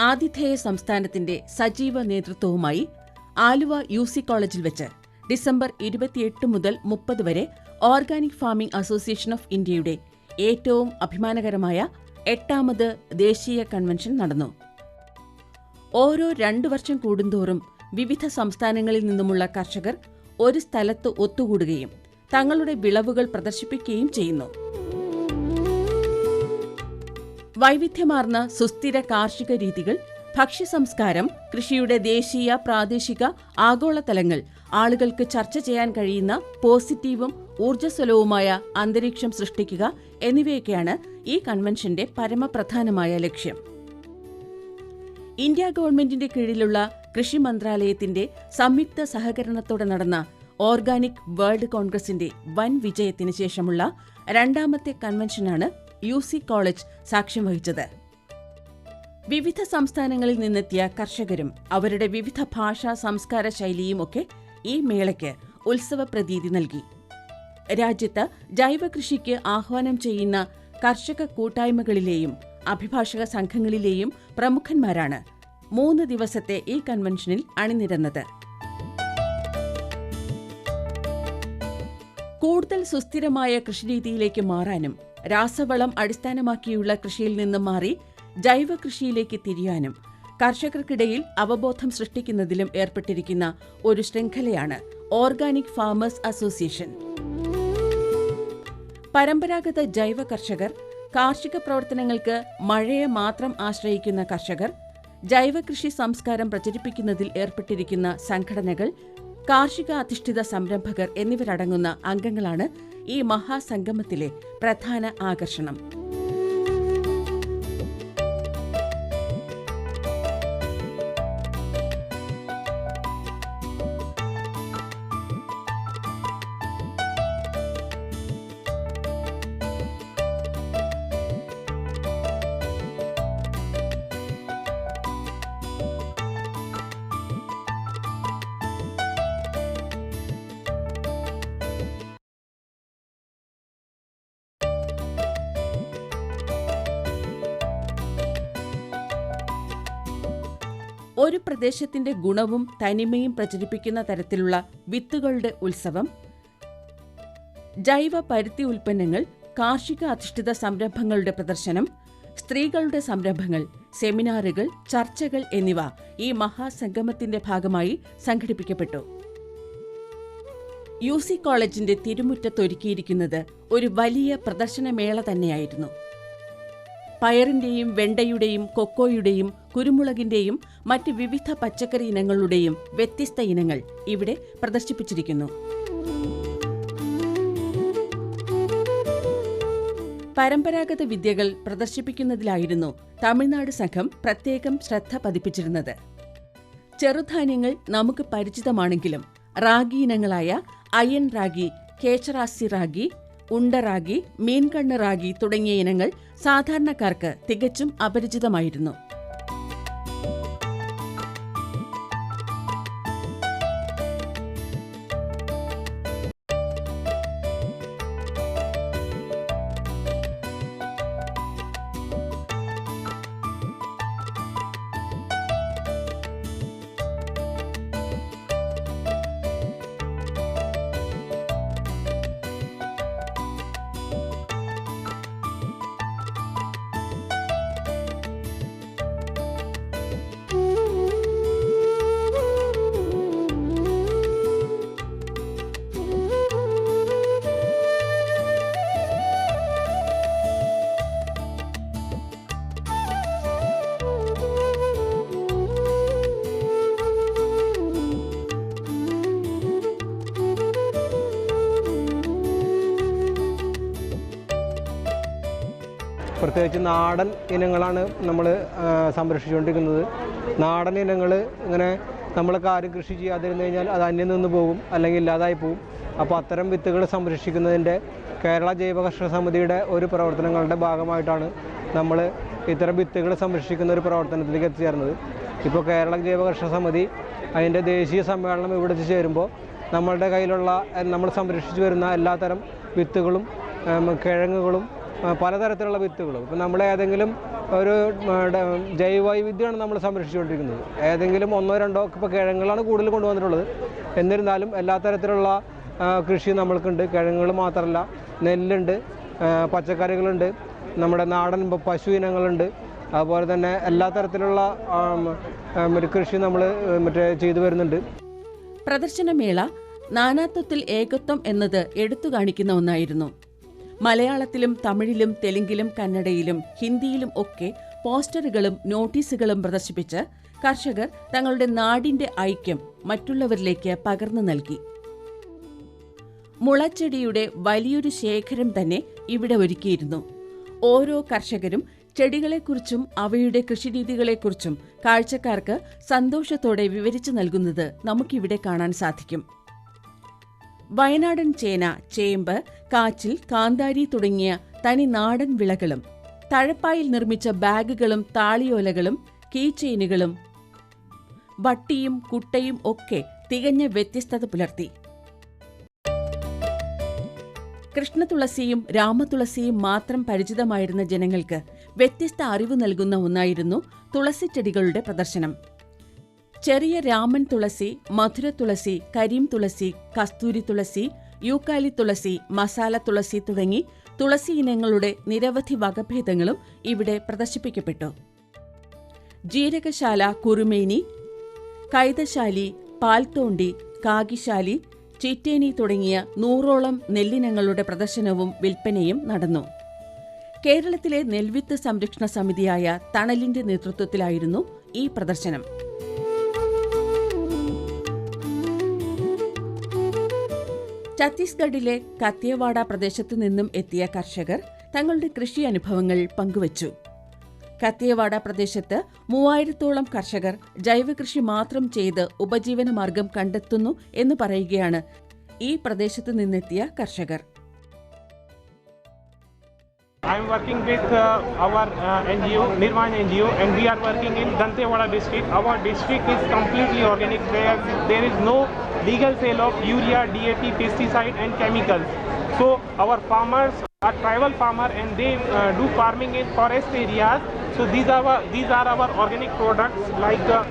ആതിഥേയ സംസ്ഥാനത്തിന്റെ സജീവ നേതൃത്വവുമായി ആലുവ യു സി കോളേജിൽ വെച്ച് ഡിസംബർ ഇരുപത്തിയെട്ട് മുതൽ മുപ്പത് വരെ ഓർഗാനിക് ഫാമിംഗ് അസോസിയേഷൻ ഓഫ് ഇന്ത്യയുടെ ഏറ്റവും അഭിമാനകരമായ എട്ടാമത് ദേശീയ കൺവെൻഷൻ നടന്നു. ഓരോ രണ്ടു വർഷം കൂടുന്തോറും വിവിധ സംസ്ഥാനങ്ങളിൽ നിന്നുമുള്ള കർഷകർ ഒരു സ്ഥലത്ത് ഒത്തുകൂടുകയും തങ്ങളുടെ വിളവുകൾ പ്രദർശിപ്പിക്കുകയും ചെയ്യുന്നു. വൈവിധ്യമാർന്ന സുസ്ഥിര കാർഷിക രീതികൾ ഭക്ഷ്യ സംസ്കാരം കൃഷിയുടെ ദേശീയ പ്രാദേശിക ആഗോളതലങ്ങൾ ആളുകൾക്ക് ചർച്ച ചെയ്യാൻ കഴിയുന്ന പോസിറ്റീവും ഊർജസ്വലവുമായ അന്തരീക്ഷം സൃഷ്ടിക്കുക എന്നിവയൊക്കെയാണ് ഈ കൺവെൻഷന്റെ പരമപ്രധാനമായ ലക്ഷ്യം. ഇന്ത്യ ഗവൺമെന്റിന്റെ കീഴിലുള്ള കൃഷി മന്ത്രാലയത്തിന്റെ സംയുക്ത സഹകരണത്തോടെ നടന്ന ഓർഗാനിക് വേൾഡ് കോൺഗ്രസിന്റെ വൻ വിജയത്തിന് ശേഷമുള്ള രണ്ടാമത്തെ കൺവെൻഷനാണ് യു സി കോളേജ് സാക്ഷ്യം വഹിച്ചത്. വിവിധ സംസ്ഥാനങ്ങളിൽ നിന്നെത്തിയ കർഷകരും അവരുടെ വിവിധ ഭാഷാ സംസ്കാര ശൈലിയും ഒക്കെ ഈ മേളയ്ക്ക് ഉത്സവ പ്രതീതി നൽകി. രാജ്യത്ത് ജൈവ കൃഷിക്ക് ആഹ്വാനം ചെയ്യുന്ന കർഷക കൂട്ടായ്മകളിലെയും അഭിഭാഷക സംഘങ്ങളിലെയും പ്രമുഖന്മാരാണ് മൂന്ന് ദിവസത്തെ ഈ കൺവെൻഷനിൽ അണിനിരന്നത്. കൂടുതൽ സുസ്ഥിരമായ കൃഷിരീതിയിലേക്ക് മാറാനും രാസവളം അടിസ്ഥാനമാക്കിയുള്ള കൃഷിയിൽ നിന്ന് മാറി ജൈവ കൃഷിയിലേക്ക് തിരിയാനും കർഷകർക്കിടയിൽ അവബോധം സൃഷ്ടിക്കുന്നതിലും ഏർപ്പെട്ടിരിക്കുന്ന ഒരു ശൃംഖലയാണ് ഓർഗാനിക് ഫാമേഴ്സ് അസോസിയേഷൻ. പരമ്പരാഗത ജൈവ കർഷകർ കാർഷിക പ്രവർത്തനങ്ങൾക്ക് മഴയെ മാത്രം ആശ്രയിക്കുന്ന കർഷകർ ജൈവകൃഷി സംസ്കാരം പ്രചരിപ്പിക്കുന്നതിൽ ഏർപ്പെട്ടിരിക്കുന്ന സംഘടനകൾ കാർഷിക അധിഷ്ഠിത സംരംഭകർ എന്നിവരടങ്ങുന്ന അംഗങ്ങളാണ് ഈ മഹാസംഗമത്തിലെ പ്രധാന ആകർഷണം. ഒരു പ്രദേശത്തിന്റെ ഗുണവും തനിമയും പ്രചരിപ്പിക്കുന്ന തരത്തിലുള്ള വിത്തുകളുടെ ഉത്സവം ജൈവ പരുത്തി ഉൽപ്പന്നങ്ങൾ കാർഷിക അധിഷ്ഠിത സംരംഭങ്ങളുടെ പ്രദർശനം സ്ത്രീകളുടെ സംരംഭങ്ങൾ സെമിനാറുകൾ ചർച്ചകൾ എന്നിവ ഈ മഹാസംഗമത്തിന്റെ ഭാഗമായി സംഘടിപ്പിക്കപ്പെട്ടു. യു സി കോളേജിന്റെ തിരുമുറ്റത്തൊരുക്കിയിരിക്കുന്നത് ഒരു വലിയ പ്രദർശനമേള തന്നെയായിരുന്നു. പയറിന്റെയും വെണ്ടയുടെയും കൊക്കോയുടെയും കുരുമുളകിന്റെയും മറ്റ് വിവിധ പച്ചക്കറി ഇനങ്ങളുടെയും വ്യത്യസ്ത ഇനങ്ങൾ ഇവിടെ പ്രദർശിപ്പിച്ചിരിക്കുന്നു. പരമ്പരാഗത വിദ്യകൾ പ്രദർശിപ്പിക്കുന്നതിലായിരുന്നു തമിഴ്നാട് സംഘം പ്രത്യേകം ശ്രദ്ധ പതിപ്പിച്ചിരുന്നത്. ചെറുധാന്യങ്ങൾ നമുക്ക് പരിചിതമാണെങ്കിലും റാഗി ഇനങ്ങളായ അയൻ റാഗി കേച്ചറാസി റാഗി ഉണ്ടറാഗി മീൻകണ്ണ് റാഗി തുടങ്ങിയ ഇനങ്ങൾ സാധാരണക്കാർക്ക് തികച്ചും അപരിചിതമായിരുന്നു. പ്രത്യേകിച്ച് നാടൻ ഇനങ്ങളാണ് നമ്മൾ സംരക്ഷിച്ചുകൊണ്ടിരിക്കുന്നത്. നാടൻ ഇനങ്ങൾ ഇങ്ങനെ നമ്മളൊക്കെ ആരും കൃഷി ചെയ്യാതിരുന്നു കഴിഞ്ഞാൽ അത് അന്യം നിന്ന് പോകും അല്ലെങ്കിൽ ഇല്ലാതായി പോകും. അപ്പോൾ അത്തരം വിത്തുകൾ സംരക്ഷിക്കുന്നതിന്റെ കേരള ജൈവ കർഷക സമിതിയുടെ ഒരു പ്രവർത്തനങ്ങളുടെ ഭാഗമായിട്ടാണ് നമ്മൾ ഇത്തരം വിത്തുകൾ സംരക്ഷിക്കുന്ന ഒരു പ്രവർത്തനത്തിലേക്ക് എത്തിച്ചേർന്നത്. ഇപ്പോൾ കേരള ജൈവ കർഷക സമിതി അതിന്റെ ദേശീയ സമ്മേളനം ഇവിടെ ചേരുമ്പോൾ നമ്മളുടെ കയ്യിലുള്ള നമ്മൾ സംരക്ഷിച്ചു വരുന്ന എല്ലാത്തരം വിത്തുകളും കിഴങ്ങുകളും പലതരത്തിലുള്ള വിത്തുകളും. ഇപ്പം നമ്മൾ ഏതെങ്കിലും ഒരു ജൈവവൈവിധ്യമാണ് നമ്മൾ സംരക്ഷിച്ചുകൊണ്ടിരിക്കുന്നത്. ഏതെങ്കിലും ഒന്നോ രണ്ടോ ഇപ്പോൾ കിഴങ്ങുകളാണ് കൂടുതൽ കൊണ്ടുവന്നിട്ടുള്ളത്. എന്നിരുന്നാലും എല്ലാ തരത്തിലുള്ള കൃഷി നമ്മൾക്കുണ്ട്. കിഴങ്ങുകൾ മാത്രമല്ല നെല്ലുണ്ട് പച്ചക്കറികളുണ്ട്. നമ്മുടെ നാടൻ പശു ഇനങ്ങളുണ്ട്. അതുപോലെ തന്നെ എല്ലാ തരത്തിലുള്ള കൃഷി നമ്മൾ മറ്റേ ചെയ്തു വരുന്നുണ്ട്. പ്രദർശനമേള നാനാത്വത്തിൽ ഏകത്വം എന്നത് എടുത്തു കാണിക്കുന്ന ഒന്നായിരുന്നു. മലയാളത്തിലും തമിഴിലും തെലുങ്കിലും കന്നഡയിലും ഹിന്ദിയിലും ഒക്കെ പോസ്റ്ററുകളും നോട്ടീസുകളും പ്രദർശിപ്പിച്ച് കർഷകർ തങ്ങളുടെ നാടിന്റെ ഐക്യം മറ്റുള്ളവരിലേക്ക് പകർന്നു നൽകി. മുളച്ചെടിയുടെ വലിയൊരു ശേഖരം തന്നെ ഇവിടെ ഒരുക്കിയിരുന്നു. ഓരോ കർഷകരും ചെടികളെക്കുറിച്ചും അവയുടെ കൃഷിരീതികളെക്കുറിച്ചും കാഴ്ചക്കാർക്ക് സന്തോഷത്തോടെ വിവരിച്ചു നൽകുന്നത് നമുക്കിവിടെ കാണാൻ സാധിക്കും. വയനാടൻ ചേന ചേമ്പ് കാച്ചിൽ കാന്താരി തുടങ്ങിയ തനി നാടൻ വിളകളും തഴപ്പായിൽ നിർമ്മിച്ച ബാഗുകളും താളിയോലകളും കീ ചെയിനുകളും വട്ടിയും കുട്ടയും ഒക്കെ തികഞ്ഞ വ്യത്യസ്തത പുലർത്തി. കൃഷ്ണതുളസിയും രാമതുളസിയും മാത്രം പരിചിതമായിരുന്ന ജനങ്ങൾക്ക് വ്യത്യസ്ത അറിവ് നൽകുന്ന ഒന്നായിരുന്നു തുളസിച്ചെടികളുടെ പ്രദർശനം. ചെറിയ രാമൻ തുളസി മധുര തുളസി കരീം തുളസി കസ്തൂരി തുളസി യൂക്കാലി തുളസി മസാല തുളസി തുടങ്ങി തുളസി ഇനങ്ങളുടെ നിരവധി വകഭേദങ്ങളും ഇവിടെ പ്രദർശിപ്പിക്കപ്പെട്ടു. ജീരകശാല കുറുമേനി കൈതശാലി പാൽത്തോണ്ടി കാകിശാലി ചീറ്റേനി തുടങ്ങിയ നൂറോളം നെല്ലിനങ്ങളുടെ പ്രദർശനവും വിൽപ്പനയും നടന്നു. കേരളത്തിലെ നെൽവിത്ത് സംരക്ഷണ സമിതിയായ തണലിന്റെ നേതൃത്വത്തിലായിരുന്നു ഈ പ്രദർശനം. ഛത്തീസ്ഗഡിലെ കത്തിയവാഡ പ്രദേശത്തു നിന്നും എത്തിയ കർഷകർ തങ്ങളുടെ കൃഷി അനുഭവങ്ങൾ പങ്കുവച്ചു കത്തിയവാഡ പ്രദേശത്ത് മൂവായിരത്തോളം കർഷകർ ജൈവകൃഷി മാത്രം ചെയ്ത് ഉപജീവനമാർഗം കണ്ടെത്തുന്നു എന്ന് പറയുകയാണ് ഈ പ്രദേശത്ത് നിന്നെത്തിയ കർഷകർ I'm working with uh, our uh, NGO, Nirvan NGO, and we are working in Dantewada district. Our district is completely organic. There, there is no legal sale of urea, DAP, pesticide, and chemicals. So our farmers are tribal farmer, and they uh, do farming in forest areas. So these are our, these are our organic products like. Uh,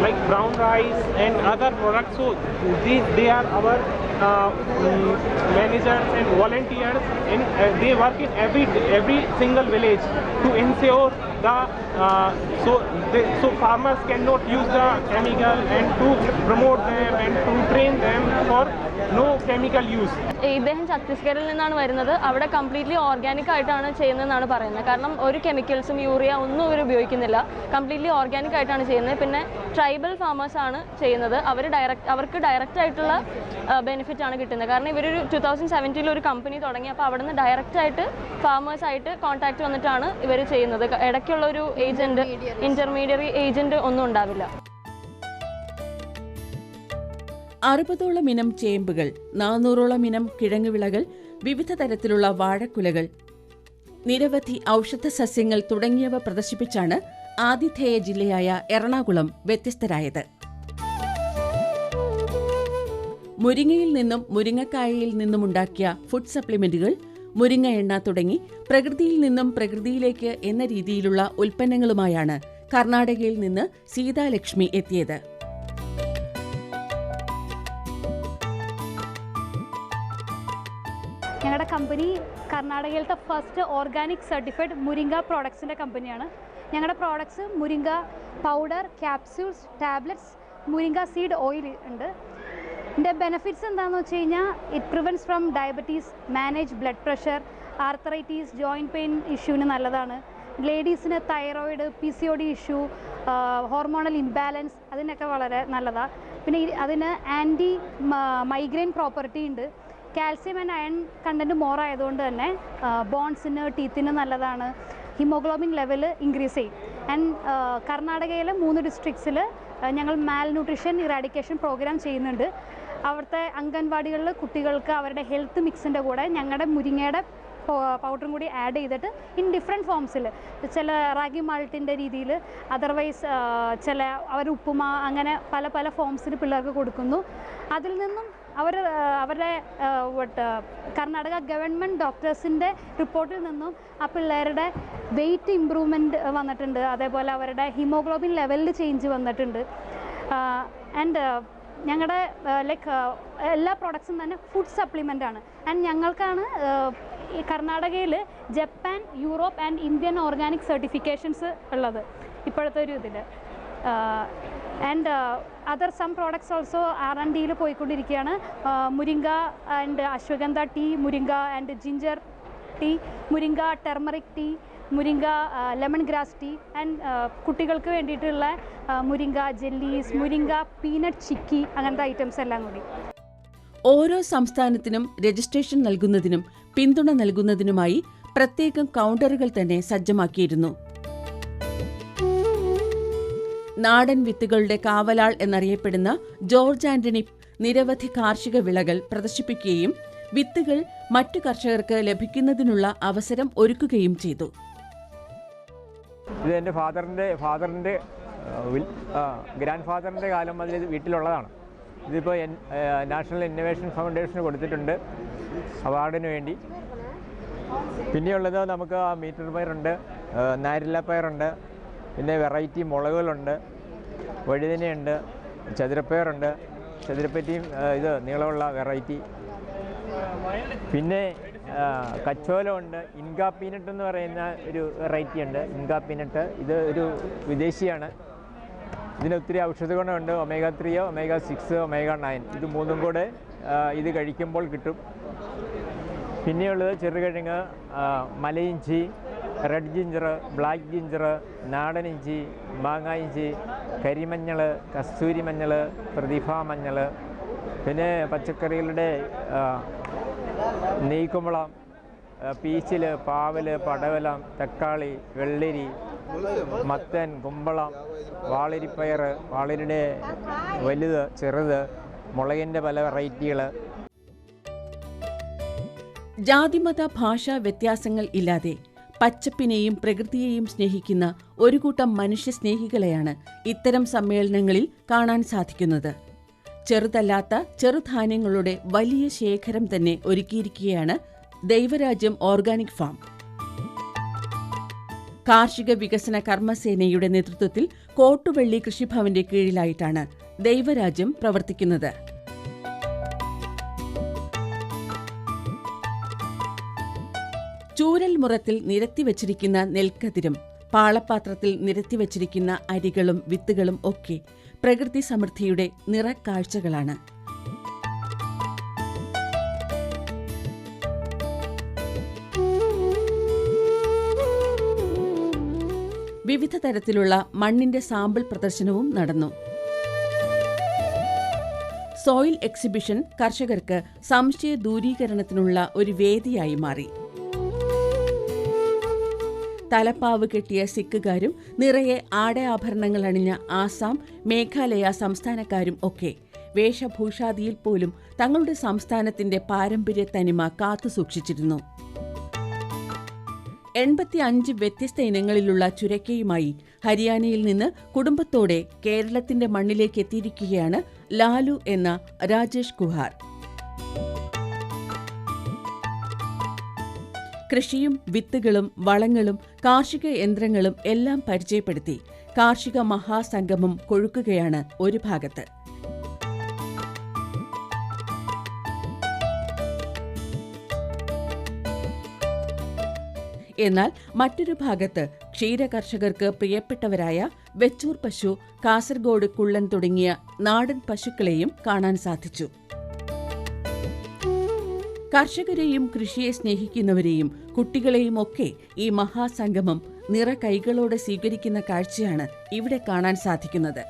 like brown rice and other products. So these they are our uh, mm, managers and volunteers, and uh, they work in every every single village to ensure the uh, so they, so farmers cannot use the chemical and to promote them and to train them for no chemical use. ഇദ്ദേഹം ഛത്തീസ്ഗഡിൽ നിന്നാണ് വരുന്നത്. അവിടെ completely organic ആയിട്ടാണ് ചെയ്യുന്നതെന്നാണ് പറയുന്നത്. കാരണം ഒരു കെമിക്കൽസും urea ഒന്നും ഇവർ ഉപയോഗിക്കുന്നില്ല. കംപ്ലീറ്റ്ലി ഓർഗാനിക് ആയിട്ടാണ് ചെയ്യുന്നത്. പിന്നെ ട്രൈബൽ ഫാമേഴ്സ് ആണ് ചെയ്യുന്നത്. അവർ ഡയറക്റ്റ് അവർക്ക് ഡയറക്റ്റ് ആയിട്ടുള്ള ബെനിഫിറ്റ് ആണ് കിട്ടുന്നത്. കാരണം ഇവരൊരു ടു തൗസൻഡ് സെവന്റീനിൽ ഒരു കമ്പനി തുടങ്ങി. അപ്പോൾ അവിടെ നിന്ന് ഡയറക്റ്റ് ആയിട്ട് ഫാമേഴ്സായിട്ട് കോൺടാക്ട് വന്നിട്ടാണ് ഇവർ ചെയ്യുന്നത്. ഇടയ്ക്കുള്ള ഒരു ഏജന്റ് ഇന്റർമീഡിയറി ഏജന്റ് ഒന്നും ഉണ്ടാവില്ല. അറുപതോളം ഇനം ചേമ്പുകൾ നാനൂറോളം ഇനം കിഴങ്ങ് വിളകൾ വിവിധ തരത്തിലുള്ള വാഴക്കുലകൾ നിരവധി ഔഷധ സസ്യങ്ങൾ തുടങ്ങിയവ പ്രദർശിപ്പിച്ചാണ് ആതിഥേയ ജില്ലയായ എറണാകുളം വ്യത്യസ്തരായത്. മുരിങ്ങയിൽ നിന്നും മുരിങ്ങക്കായയിൽ നിന്നുമുണ്ടാക്കിയ ഫുഡ് സപ്ലിമെന്റുകൾ മുരിങ്ങ എണ്ണ തുടങ്ങി പ്രകൃതിയിൽ നിന്നും പ്രകൃതിയിലേക്ക് എന്ന രീതിയിലുള്ള ഉൽപ്പന്നങ്ങളുമായാണ് കർണാടകയിൽ നിന്ന് സീതാലക്ഷ്മി എത്തിയത്. ഞങ്ങളുടെ കമ്പനി കർണാടകയിലത്തെ ഫസ്റ്റ് ഓർഗാനിക് സർട്ടിഫൈഡ് മുരിങ്ക പ്രോഡക്ട്സിന്റെ കമ്പനിയാണ്. ഞങ്ങളുടെ പ്രോഡക്ട്സ് മുരിങ്ക പൗഡർ ക്യാപ്സ്യൂൾസ് ടാബ്ലറ്റ്സ് മുരിങ്ക സീഡ് ഓയിൽ ഉണ്ട്. ഇതിന്റെ ബെനഫിറ്റ്സ് എന്താണെന്ന് വെച്ച് കഴിഞ്ഞാൽ it prevents from diabetes manage blood pressure arthritis joint pain ഇഷ്യൂവിന് നല്ലതാണ്. ലേഡീസിന് thyroid P C O D issue hormonal imbalance അതിനൊക്കെ വളരെ നല്ലതാണ് പിന്നെ അതിന് ആന്റി മൈഗ്രെയിൻ പ്രോപ്പർട്ടി ഉണ്ട്. Calcium and iron content more ആയതുകൊണ്ട് തന്നെ ബോൺസിന് ടീത്തിന് നല്ലതാണ്. ഹിമോഗ്ലോബിൻ ലെവൽ ഇൻക്രീസ് ചെയ്യും. ആൻഡ് കർണാടകയിലെ മൂന്ന് ഡിസ്ട്രിക്ട്സിൽ ഞങ്ങൾ മാൽ ന്യൂട്രീഷൻ ഇറാഡിക്കേഷൻ പ്രോഗ്രാം ചെയ്യുന്നുണ്ട്. അവിടുത്തെ അംഗൻവാടികളിൽ കുട്ടികൾക്ക് അവരുടെ ഹെൽത്ത് മിക്സിന്റെ കൂടെ ഞങ്ങളുടെ മുരിങ്ങയുടെ പൗഡറും കൂടി ആഡ് ചെയ്തിട്ട് ഇൻ ഡിഫറെന്റ് ഫോംസിൽ ചില റാഗി മാൾട്ടിന്റെ രീതിയിൽ അതർവൈസ് ചില അവർ ഉപ്പുമ അങ്ങനെ പല പല ഫോംസിൽ പിള്ളേർക്ക് കൊടുക്കുന്നു. അതിൽ നിന്നും അവർ അവരുടെ കർണാടക ഗവൺമെന്റ് ഡോക്ടേഴ്സിന്റെ റിപ്പോർട്ടിൽ നിന്നും ആ പിള്ളേരുടെ വെയിറ്റ് ഇമ്പ്രൂവ്മെന്റ് വന്നിട്ടുണ്ട്. അതേപോലെ അവരുടെ ഹിമോഗ്ലോബിൻ ലെവലിൽ ചേഞ്ച് വന്നിട്ടുണ്ട്. ആൻഡ് ഞങ്ങളുടെ ലൈക്ക് എല്ലാ പ്രോഡക്ട്സും തന്നെ ഫുഡ് സപ്ലിമെന്റ് ആണ്. ആൻഡ് ഞങ്ങൾക്കാണ് ഈ കർണാടകയിൽ Japan Europe and Indian organic certifications ഉള്ളത്. ഇപ്പോഴത്തെ ഒരു ഇതിൽ and other some products also R and ഡിയിൽ പോയിക്കൊണ്ടിരിക്കുകയാണ് മുരിങ്ക and ashwagandha tea മുരിങ്ക and ginger tea മുരിങ്ക turmeric tea മുരിങ്ക lemon grass tea and കുട്ടികൾക്ക് വേണ്ടിയിട്ടുള്ള മുരിങ്ക ജെല്ലീസ് മുരിങ്ക പീനട്ട് ചിക്കി അങ്ങനത്തെ ഐറ്റംസ് എല്ലാം കൂടി. ഓരോ സംസ്ഥാനത്തിനും രജിസ്ട്രേഷൻ നൽകുന്നതിനും പിന്തുണ നൽകുന്നതിനുമായി പ്രത്യേകം കൗണ്ടറുകൾ തന്നെ സജ്ജമാക്കിയിരുന്നു. നാടൻ വിത്തുകളുടെ കാവലാൾ എന്നറിയപ്പെടുന്ന ജോർജ് ആന്റണി നിരവധി കാർഷിക വിളകൾ പ്രദർശിപ്പിക്കുകയും വിത്തുകൾ മറ്റു കർഷകർക്ക് ലഭിക്കുന്നതിനുള്ള അവസരം ഒരുക്കുകയും ചെയ്തു. ഇത് എന്റെ ഫാദറിന്റെ ഫാദറിന്റെ ഗ്രാൻഡ് ഫാദറിന്റെ കാലം മുതൽ ഇത് വീട്ടിലുള്ളതാണ്. ഇതിപ്പോൾ നാഷണൽ ഇന്നൊവേഷൻ ഫൗണ്ടേഷന് കൊടുത്തിട്ടുണ്ട്. അവാർഡിന് വേണ്ടി. പിന്നെയുള്ളത് നമുക്ക് മീറ്റർ പയറുണ്ട് നാരില്ല പയറുണ്ട് പിന്നെ വെറൈറ്റി മുളകുകളുണ്ട് വഴുതനയുണ്ട് ചതുരപ്പയറുണ്ട്. ചതുരപ്പറ്റിയും ഇത് നീളമുള്ള വെറൈറ്റി. പിന്നെ കച്ചോല കച്ചോലമുണ്ട്. ഇൻകാ പീനട്ട് എന്ന് പറയുന്ന ഒരു വെറൈറ്റി ഉണ്ട്. Inca peanut. ഇത് ഒരു വിദേശിയാണ്. ഇതിന് ഒത്തിരി ഔഷധ ഗുണമുണ്ട്. Omega three omega six omega nine. ഇത് മൂന്നും കൂടെ ഇത് കഴിക്കുമ്പോൾ കിട്ടും. പിന്നെയുള്ളത് ചെറുകിഴങ്ങ് മലയിഞ്ചി റെഡ് ജിഞ്ചർ ബ്ലാക്ക് ജിഞ്ചർ നാടൻ ഇഞ്ചി മാങ്ങ ഇഞ്ചി കരിമഞ്ഞൾ കസ്തൂരി മഞ്ഞൾ പ്രതിഭ മഞ്ഞൾ പിന്നെ പച്ചക്കറികളുടെ നെയ്ക്കുമ്പളം പീച്ചിൽ പാവൽ പടവലം തക്കാളി വെള്ളരി മത്തൻ കുമ്പളം വാളരിപ്പയർ വാളരിയുടെ വലുത് ചെറുത് മുളകിന്റെ പല വെറൈറ്റികൾ. ജാതിമത ഭാഷാ വ്യത്യാസങ്ങൾ ഇല്ലാതെ പച്ചപ്പിനെയും പ്രകൃതിയെയും സ്നേഹിക്കുന്ന ഒരു കൂട്ടം മനുഷ്യ സ്നേഹികളെയാണ് ഇത്തരം സമ്മേളനങ്ങളിൽ കാണാൻ സാധിക്കുന്നത്. ചെറുതല്ലാത്ത ചെറുധാന്യങ്ങളുടെ വലിയ ശേഖരം തന്നെ ഒരുക്കിയിരിക്കുകയാണ് ദൈവരാജ്യം ഓർഗാനിക് ഫാം. കാർഷിക വികസന കർമ്മസേനയുടെ നേതൃത്വത്തിൽ കോട്ടുവള്ളി കൃഷിഭവന്റെ കീഴിലായിട്ടാണ് ദൈവരാജ്യം പ്രവർത്തിക്കുന്നത്. ചൂരൽ മുറത്തിൽ നിരത്തിവച്ചിരിക്കുന്ന നെൽക്കതിരും പാളപാത്രത്തിൽ നിരത്തിവച്ചിരിക്കുന്ന അരികളും വിത്തുകളും ഒക്കെ പ്രകൃതി സമൃദ്ധിയുടെ നിറക്കാഴ്ചകളാണ്. വിവിധ തരത്തിലുള്ള മണ്ണിന്റെ സാമ്പിൾ പ്രദർശനവും നടന്നു. സോയിൽ എക്സിബിഷൻ കർഷകർക്ക് സംശയ ദൂരീകരണത്തിനുള്ള ഒരു വേദിയായി മാറി. തലപ്പാവ് കെട്ടിയ സിക്കുകാരും നിറയെ ആടയാഭരണങ്ങൾ അണിഞ്ഞ ആസാം മേഘാലയ സംസ്ഥാനക്കാരും ഒക്കെ വേഷഭൂഷാദിയിൽ പോലും തങ്ങളുടെ സംസ്ഥാനത്തിന്റെ പാരമ്പര്യ തനിമ കാത്തു സൂക്ഷിച്ചിരുന്നു. എൺപത്തി അഞ്ച് വ്യത്യസ്ത ഇനങ്ങളിലുള്ള ചുരക്കയുമായി ഹരിയാനയിൽ നിന്ന് കുടുംബത്തോടെ കേരളത്തിന്റെ മണ്ണിലേക്ക് എത്തിയിരിക്കുകയാണ് ലാലു എന്ന രാജേഷ് കുഹാർ കൃഷിയും വിത്തുകളും വളങ്ങളും കാർഷിക യന്ത്രങ്ങളും എല്ലാം പരിചയപ്പെടുത്തി കാർഷിക മഹാസംഗമം കൊഴുക്കുകയാണ് ഒരു ഭാഗത്ത്. എന്നാൽ മറ്റൊരു ഭാഗത്ത് ക്ഷീരകർഷകർക്ക് പ്രിയപ്പെട്ടവരായ വെച്ചൂർ പശു കാസർഗോഡ് കുള്ളൻ തുടങ്ങിയ നാടൻ പശുക്കളെയും കാണാൻ സാധിച്ചു. കർഷകരെയും കൃഷിയെ സ്നേഹിക്കുന്നവരെയും കുട്ടികളെയും ഒക്കെ ഈ മഹാസംഗമം നിറ കൈകളോടെ സ്വീകരിക്കുന്ന കാഴ്ചയാണ് ഇവിടെ കാണാൻ സാധിക്കുന്നത്.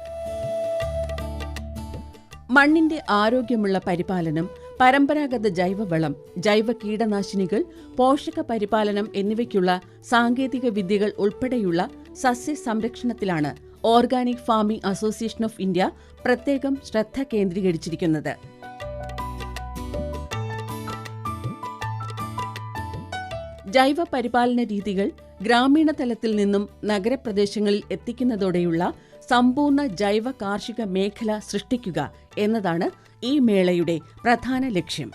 മണ്ണിന്റെ ആരോഗ്യമുള്ള പരിപാലനം പരമ്പരാഗത ജൈവവളം ജൈവ കീടനാശിനികൾ പോഷക പരിപാലനം എന്നിവയ്ക്കുള്ള സാങ്കേതിക വിദ്യകൾ ഉൾപ്പെടെയുള്ള സസ്യ സംരക്ഷണത്തിലാണ് organic farming association of India പ്രത്യേകം ശ്രദ്ധ കേന്ദ്രീകരിച്ചിരിക്കുന്നത്. ജൈവ പരിപാലന രീതികൾ ഗ്രാമീണ തലത്തിൽ നിന്നും നഗരപ്രദേശങ്ങളിൽ എത്തിക്കുന്നതോടെയുള്ള സമ്പൂർണ ജൈവ കാർഷിക മേഖല സൃഷ്ടിക്കുക എന്നതാണ് ഈ മേളയുടെ പ്രധാന ലക്ഷ്യം.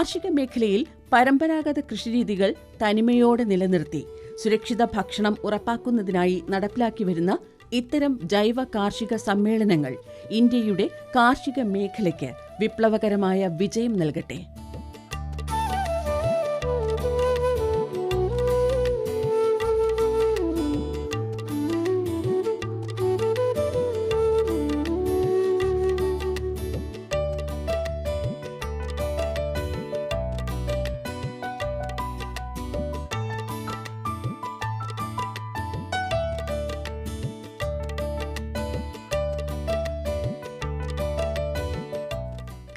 കാർഷിക മേഖലയിൽ പരമ്പരാഗത കൃഷിരീതികൾ തനിമയോടെ നിലനിർത്തി സുരക്ഷിത ഭക്ഷണം ഉറപ്പാക്കുന്നതിനായി നടപ്പിലാക്കി വരുന്ന ഇത്തരം ജൈവ കാർഷിക സമ്മേളനങ്ങൾ ഇന്ത്യയുടെ കാർഷിക മേഖലയ്ക്ക് വിപ്ലവകരമായ വിജയം നൽകട്ടെ.